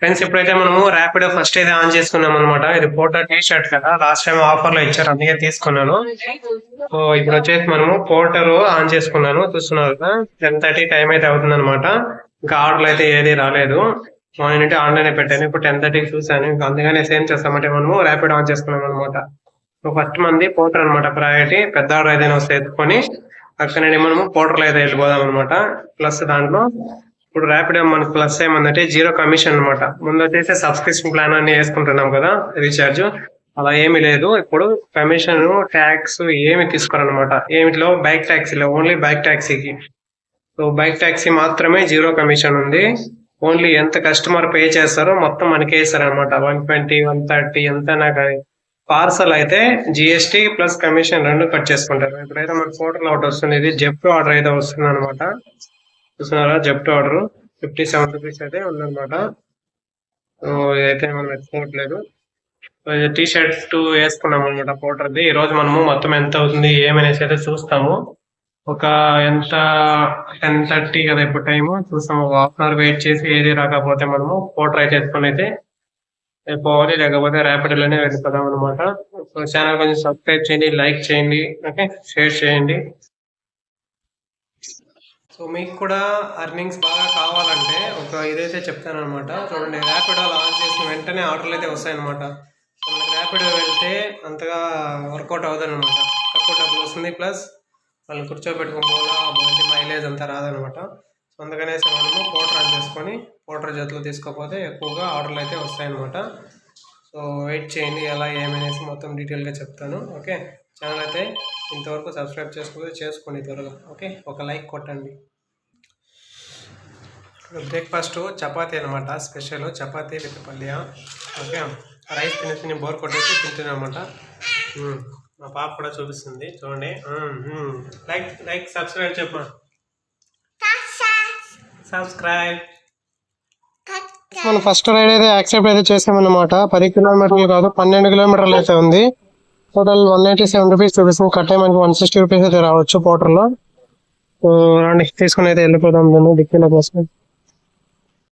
Friends ఇప్పుడైతే మనము Rapido first అయితే ఆన్ చేసుకున్నాం అనమాట ఇది పోర్టర్ టీ షర్ట్ కదా. లాస్ట్ టైం ఆఫర్లో ఇచ్చారు అందుకే తీసుకున్నాను. సో ఇప్పుడు వచ్చేసి మనము పోర్టర్ ఆన్ చేసుకున్నాను. చూస్తున్నారు కదా టెన్ థర్టీ టైం అయితే అవుతుంది అనమాట ఇంకా ఆర్డర్లు అయితే ఏది రాలేదు. మార్నింగ్ నుండి ఆన్లైన్ పెట్టాను. ఇప్పుడు టెన్ థర్టీకి చూసాను ఇంకా అందుకనే సేమ్ చేస్తామంటే మనము ర్యాపిడ్ ఆన్ చేసుకున్నాం అనమాట ఫస్ట్ మంది పోర్టర్ అనమాట ప్రయారిటీ పెద్ద ఆర్డర్ ఏదైనా వస్తే ఎత్తుకొని అక్కడ మనము పోర్టర్లో అయితే వెళ్ళిపోదాం అనమాట ప్లస్ దాంట్లో ఇప్పుడు ర్యాపిడ్ మనకు ప్లస్ ఏమందంటే జీరో కమిషన్ అనమాట ముందు వచ్చేసి సబ్స్క్రిప్షన్ ప్లాన్ అన్ని వేసుకుంటున్నాం కదా రీఛార్జ్ అలా ఏమీ లేదు. ఇప్పుడు కమిషన్ ట్యాక్స్ ఏమి తీసుకోరనమాట ఏమిటిలో? బైక్ ట్యాక్సీలో ఓన్లీ బైక్ ట్యాక్సీకి సో బైక్ ట్యాక్సీ మాత్రమే జీరో కమిషన్ ఉంది. ఓన్లీ ఎంత కస్టమర్ పే చేస్తారో మొత్తం మనకే ఇస్తారనమాట వన్ ట్వంటీ వన్ థర్టీ ఎంత నాకు పార్సల్ అయితే జిఎస్టీ ప్లస్ కమిషన్ రెండు కట్ చేసుకుంటారు. ఇప్పుడైతే మన ఫోటోలో ఒకటి వస్తుంది. ఇది జెప్టో ఆర్డర్ అయితే వస్తుంది అనమాట చూస్తున్నారా జెప్ట్ ఆర్డర్ ఫిఫ్టీ సెవెన్ రూపీస్ అయితే ఉందన్నమాట. సో ఇదైతే మనం ఎత్తుకోవట్లేదు. టీ షర్ట్ వేసుకున్నాం అనమాట పౌడర్ది ఈ రోజు మనము మొత్తం ఎంత అవుతుంది ఏమనేసి అయితే చూస్తాము. ఒక ఎంత టెన్ థర్టీ కదా ఇప్పుడు టైము చూస్తాము. ఒక హాఫ్ అన్ అవర్ వెయిట్ చేసి ఏది రాకపోతే మనము పౌడర్ అయితే వేసుకొని అయితే పోవాలి. లేకపోతే ర్యాపిడ్లోనే వెళ్ళిపోదాం అనమాట సో ఛానల్ కొంచెం సబ్స్క్రైబ్ చేయండి లైక్ చేయండి ఓకే షేర్ చేయండి. సో మీకు కూడా అర్నింగ్స్ బాగా కావాలంటే ఒక ఇదైతే చెప్తాను అనమాట చూడండి ర్యాపిడో లాంచ్ చేసిన వెంటనే ఆర్డర్లు అయితే వస్తాయన్నమాట. సో మనకి ర్యాపిడో వెళ్తే అంతగా వర్కౌట్ అవ్వదనమాట తక్కువ డబ్బులు వస్తుంది ప్లస్ వాళ్ళు కూర్చోబెట్టుకోవడం బండి మైలేజ్ అంతా రాదనమాట సో అందుకనేసి మనము పోటర్ ఆన్ చేసుకొని పోటర్ జతలు తీసుకోకపోతే ఎక్కువగా ఆర్డర్లు అయితే వస్తాయన్నమాట. సో వెయిట్ చేయండి ఎలా ఏమనేసి మొత్తం డీటెయిల్గా చెప్తాను. ఓకే ఛానల్ అయితే ఇంతవరకు సబ్స్క్రైబ్ చేసుకోకపోతే చేసుకోండి త్వరగా ఓకే? ఒక లైక్ కొట్టండి. బ్రేక్ఫాస్ట్ చపాతీ అనమాట స్పెషల్ చపాతీ విత్ పల్య ఓకే? రైస్ తిని తిని బోర్ కొట్టేసి తింటున్నాను అనమాట మా పాప కూడా చూపిస్తుంది చూడండి. లైక్ లైక్ సబ్స్క్రైబ్ చెప్పమా సబ్స్క్రైబ్. మనం ఫస్ట్ రైడ్ అయితే యాక్సెప్ట్ అయితే చేసామన్నమాట. పది కిలోమీటర్లు కాదు పన్నెండు కిలోమీటర్లు అయితే ఉంది. Total one eighty seven rupees చూపిస్తుంది. కట్ అయ్యి మనకి వన్ సిక్స్టీ రూపీస్ అయితే రావచ్చు పోటర్లో లో రండి తీసుకుని అయితే వెళ్ళిపోదాం దీన్ని దిక్కుల కోసం.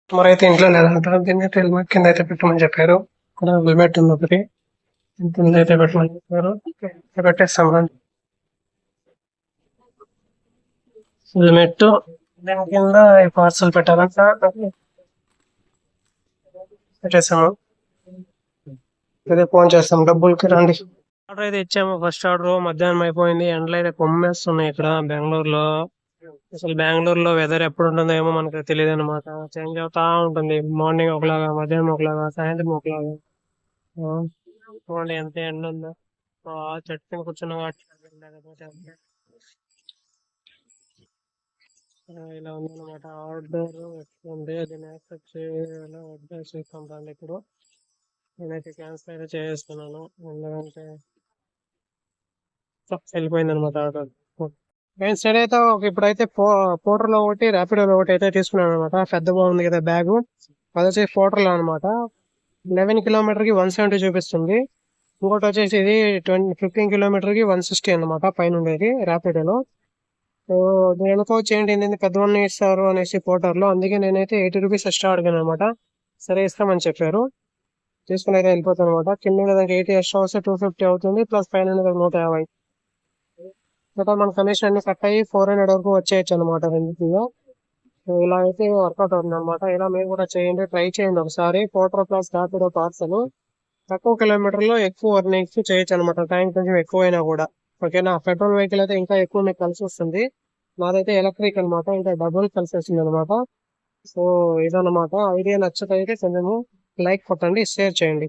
మరి అయితే ఇంట్లో లేదంటారు. దీన్ని అయితే హెల్మెట్ కింద అయితే పెట్టమని చెప్పారు. ఇక్కడ హెల్మెట్ ఉంది ఒకటి. కింద అయితే పెట్టమని చెప్పారు. పెట్టేస్తాం రండి. హెల్మెట్ దీని కింద పార్సల్ పెట్టాలంట. పెట్టేసాము అదే ఫోన్ చేస్తాం. డబ్బులకి రండి. ఆర్డర్ అయితే ఇచ్చాము. ఫస్ట్ ఆర్డర్ మధ్యాహ్నం అయిపోయింది. ఎండలు అయితే కొమ్మేస్తున్నాయి ఇక్కడ బెంగళూరులో. అసలు బెంగళూరులో వెదర్ ఎప్పుడు ఉంటుందో ఏమో మనకు తెలియదు అనమాట చేంజ్ అవుతా ఉంటుంది. మార్నింగ్ ఒకలాగా మధ్యాహ్నం ఒకలాగా సాయంత్రం ఒకలాగా. చూడండి ఎంత ఎండ ఉందో. చెట్టు కింద కూర్చున్న ఇలా ఉందన్నమాట. ఆర్డర్ ఉంది అది యాక్సెప్ట్ చేయాలా వద్దా చూస్తాం ఇప్పుడు. నేనైతే క్యాన్సిల్ అయితే చేస్తున్నాను. ఎందుకంటే వెళ్ళిపోయింది అనమాట నేను సైడ్ అయితే ఒక ఇప్పుడైతే పో పోటర్లో ఒకటి ర్యాపిడోలో ఒకటి అయితే తీసుకున్నాను అనమాట పెద్ద బాగుంది కదా బ్యాగ్. అది వచ్చేసి పోటర్లో అనమాట లెవెన్ కిలోమీటర్కి వన్ సెవెంటీ చూపిస్తుంది. ఇంకోటి వచ్చేసి ఇది ట్వంటీ ఫిఫ్టీన్ కిలోమీటర్కి వన్ సిక్స్టీ అనమాట పైన ఉండేది ర్యాపిడోలో సో నేను అనుకోవచ్చు ఏంటి ఏంటి పెద్దవన్నీ ఇస్తారు అనేసి పోటర్లో అందుకే నేనైతే ఎయిటీ రూపీస్ ఎక్స్ట్రా అడిగాను అనమాట సరే ఇస్తామని చెప్పారు. తీసుకుని అయితే వెళ్ళిపోతాను అనమాట కింద దానికి ఎయిటీ ఎక్స్ట్రా వస్తే టూ ఫిఫ్టీ అవుతుంది ప్లస్ పైన ఉండేదానికి నూట యాభై. టోటల్ మన కమిషన్ అన్ని కట్ అయ్యి ఫోర్ హండ్రెడ్ వరకు వచ్చేయచ్చు అనమాట రెండింటిలో. ఇలా అయితే వర్కౌట్ అవుతుంది అనమాట ఇలా మీరు కూడా చేయండి ట్రై చేయండి ఒకసారి. ఫోటో ప్లస్ డాపిడో పార్సల్ తక్కువ కిలోమీటర్లో ఎక్కువ ఎర్నింగ్స్ చేయొచ్చు అనమాట ట్యాంక్ కొంచెం ఎక్కువైనా కూడా. ఓకేనా పెట్రోల్ వెహికల్ అయితే ఇంకా ఎక్కువ మీకు కలిసి వస్తుంది. నాదైతే ఎలక్ట్రిక్ అనమాట ఇంకా డబుల్ కలిసి వచ్చింది అనమాట సో ఇదన్నమాట. ఐడియా నచ్చకైతే కొంచెము లైక్ కొట్టండి షేర్ చేయండి.